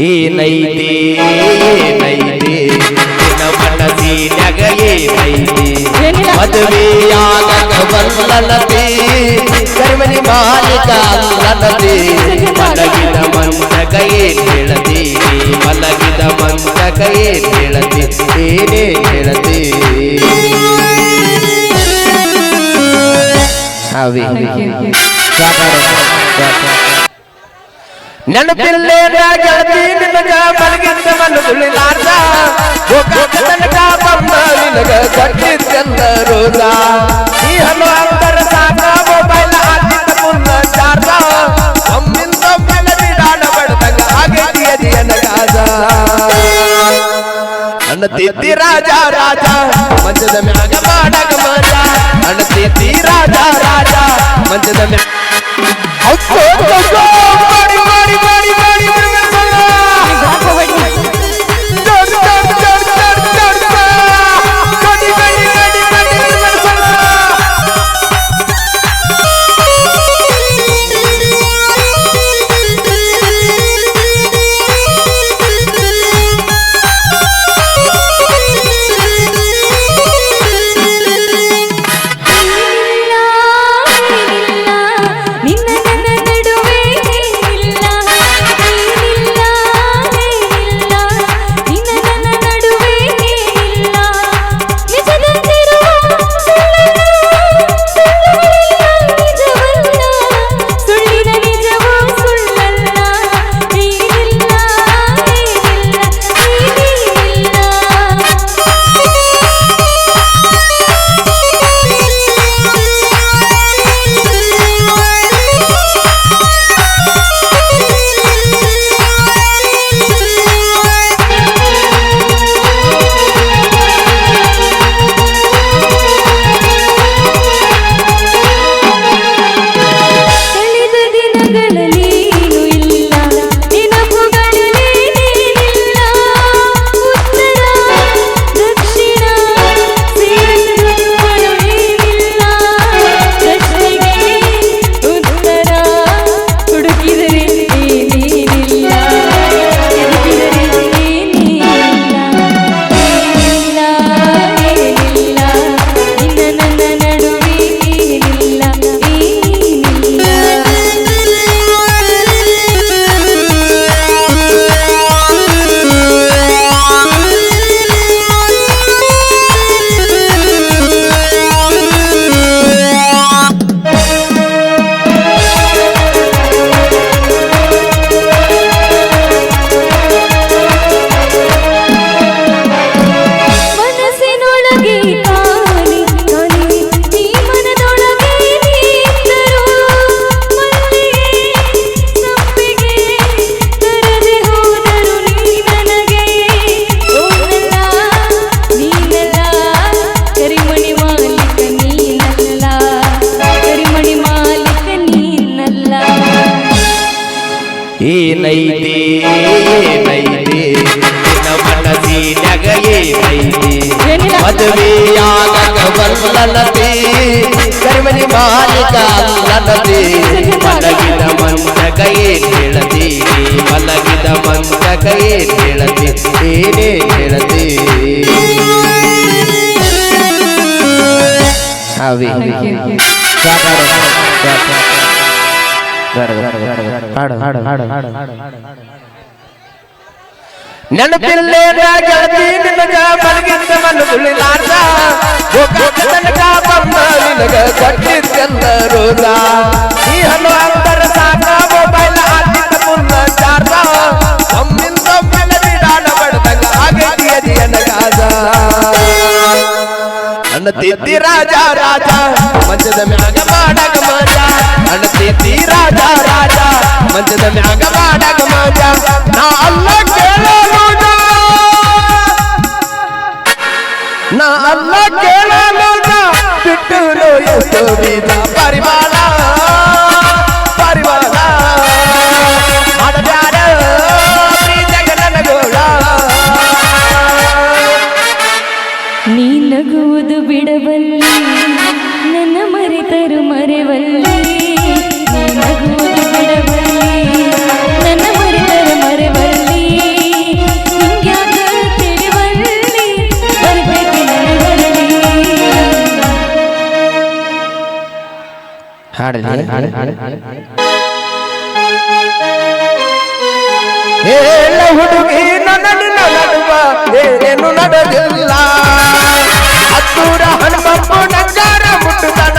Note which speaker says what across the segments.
Speaker 1: ಏನೈತಿ ಏನೈತಿ ನಿನ್ನ ಮನಸ್ಸಿನ್ಯಾಗ ಏನೈತಿ. ಮದುವೆಯಾಗಕ ಬಲ್ಲನತಿ ಕರಿಮನಿ ಮಾಲಿಕ ಅಲ್ಲನತಿ. ಮಲಗಿದ ಮಂದಕ ಏನ್ ಹೇಳತಿ ಮಲಗಿದ ಮಂದಕ ಏನ್ ಹೇಳತಿ ಏನೇ ಹೇಳತಿ ಅವಿ ನೆನಪಿಲ್ಲೇ ಗೆಳತಿ ನಿನಗ ಮಲಗಿದ್ದ ಮಣ್ಣು ತುಳಿಲಾರ್ದ ಗೋಕಾಕ ತನಕ ಬಂದ ನಿನಗ ಕಟ್ಟಿದ್ದೆಲ್ಲ ರೋದ ಈ ಹಣ್ಣು ಅಂತರ ಸಾಕ ಮೊಬೈಲ್ ಆಗಿದ್ದ ಮುನ್ನ ಚಾರ್ದ ಒಮ್ಮಿಂದ ಒಮ್ಮೆಲೆ ಬಿಡಾಣ ಬಡ್ದಂಗ ಆಗೈತಿ ಅದಿ ಎನಗಾದ ಅಣ್ಣ ತಿದ್ದಿ ರಾಜ ರಾಜ, ಮಂಚದ ಮ್ಯಾಗ ಮಾಡಗ ಮಾಡ ಅಣ್ಣ ತಿದ್ದಿ ರಾಜ ರಾಜ, ಮಂಚದ ಮ್ಯಾಗ ಮದುವೆಯಾಗಕ ಬಲ್ಲನತಿ ಕರಿಮನಿ ಮಾಲೀಕ ಅಲ್ಲನತಿ ಮಲಗಿದ ಮಂದಕ ಏನ್ ಹೇಳತಿ ಮಲಗಿದ ಮಂದಕ ಏನ್ ಹೇಳತಿ ಏನೇ ಹೇಳತಿ ನೆನಪಿಲ್ಲೇ ಗೆಳತಿ ನಿನಗ ಮಲಗಿದ್ದ ತನಕ ಬಂದ ನಿನಗ ಕಟ್ಟಿದ್ದೆಲ್ಲ ರೋದ ಈ ಹಣ್ಣು ಅಂತರ ಸಾಕ ಮೊಬೈಲ್ ಆಗಿದ್ದ ಮುನ್ನ ಚಾರ್ಜ ಒಮ್ಮಿಂದ ಒಮ್ಮೆಲೆ ಬಿಡಾಣ ಆಗೈತಿ ಅದಿ ಎನಗಾದ. ಅಣ್ಣ ತಿದ್ದಿ ರಾಜ ರಾಜ, ಮಂಚದ ಮ್ಯಾಗ ಮಾಡಗ ಮಾಜ. ಅಣ್ಣ ತಿದ್ದಿ ರಾಜ ರಾಜ, ಮಂಚದ ಮ್ಯಾಗ ಮಾಡಗ ಮಾಜ. ನಾ ಅಲ್ಲ ಕೇಳಲು ನಾ ಅಲ್ಲ ಕೇಳಲು ಹೇಳ ಹುಡುಗಿ ನಡುವ ಏನೇನು ನಡೆದಿಲ್ಲ. ಹತ್ತೂರ ಹನುಮಪ್ಪ ನಗ್ಗಾರ ಮುಟ್ಟುದನ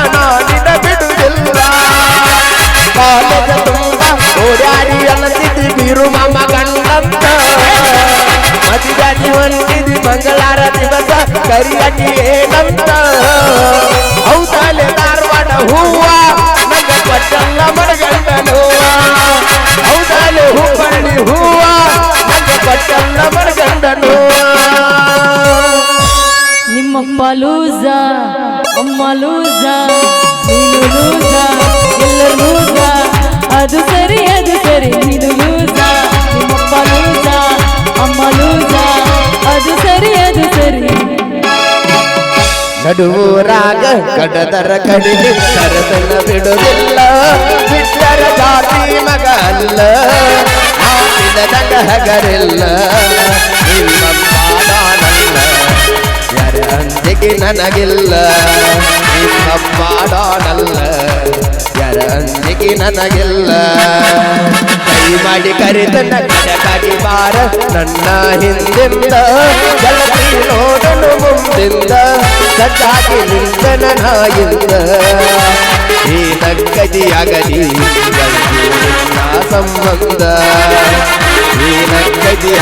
Speaker 1: ಮಡಗಂಡನು
Speaker 2: ನಿಮ್ಮಪ್ಪ ಲೂಸ ಅಮ್ಮ ಲೂಜ ನೀನು ಲೂಜ ಎಲ್ಲ ಲೂಜ ಅದು ಸರಿ ಅದು ಸರಿ ನೀನು ಲೂಜ ನಿಮ್ಮಪ್ಪ ಲೂಜ ಅಮ್ಮ ಲೂಜ ಅದು ಸರಿ ಅದು ಸರಿ.
Speaker 1: ನಡುವರಾಗ ಕಡದರ ಕಡಿಗೆ ಸರಸನ ಬಿಡುವುದಿಲ್ಲ. ಬಿಟ್ಟರ ಜಾತಿ ಮಗ ನಾನಿಲ್ಲದಂಗ ಹಗರಿಲ್ಲ ನಿಮ್ಮಪ್ಪ ನಾನಲ್ಲ ಯಾರ ಅಂದಿಗೆ ನನಗಿಲ್ಲ ನಿಮ್ಮಪ್ಪ ನಾನಲ್ಲ ಯಾರ ಅಂದಿಗೆ ನನಗಿಲ್ಲ. ಕೈ ಮಾಡಿ ಕರೆದ ಕಡಕಾಗಿ ಬಾರ ನನ್ನ ಹಿಂದಿಂದ ನೋಡನು ಮುಂದಿಂದ ಸಜ್ಜಾಗಿ ನಿಂತ ನಾಯಿಂದ. ಈ ನಗ್ಗದಿಯಾಗಲಿ ಸಂಬಂಧ ನೀನ ಸಂಬಂಧ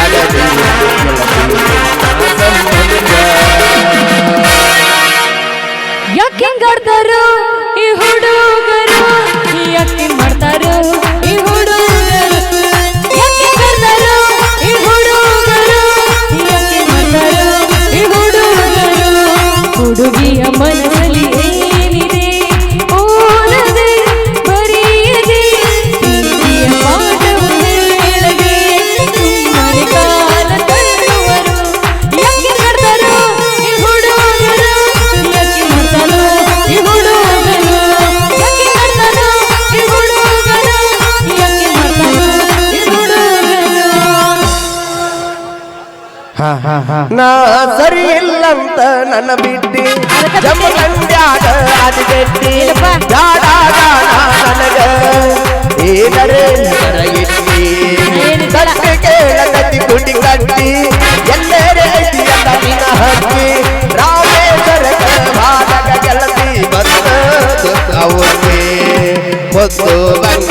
Speaker 2: ಯಾಕೆ ಗಡ್ದರು ಈ ಹುಡುಗರು? ಯಾಕೆ
Speaker 1: ನಾ ಸರಿ ಇಲ್ಲಂತ ನನ್ನ ಬಿಟ್ಟಿ. ಜಮಗಂಡ್ಯಾಗ ಅದಿಗೆಟ್ಟಿ ಜಾಡ ನನಗ. ಏನರೇ ಕುಡಿ ಕಟ್ಟಿ. ಎಲ್ಲರೇ ಐತಿ ಅಂತ ನಿನ್ನ ಹಕ್ಕಿ. ರಾಮೇಶ್ವರಕ ಬಾಲಕ ಗೆಳತಿ ಅವಕ್ಕೆ ಮುದ್ದು ಬಂಗಾರ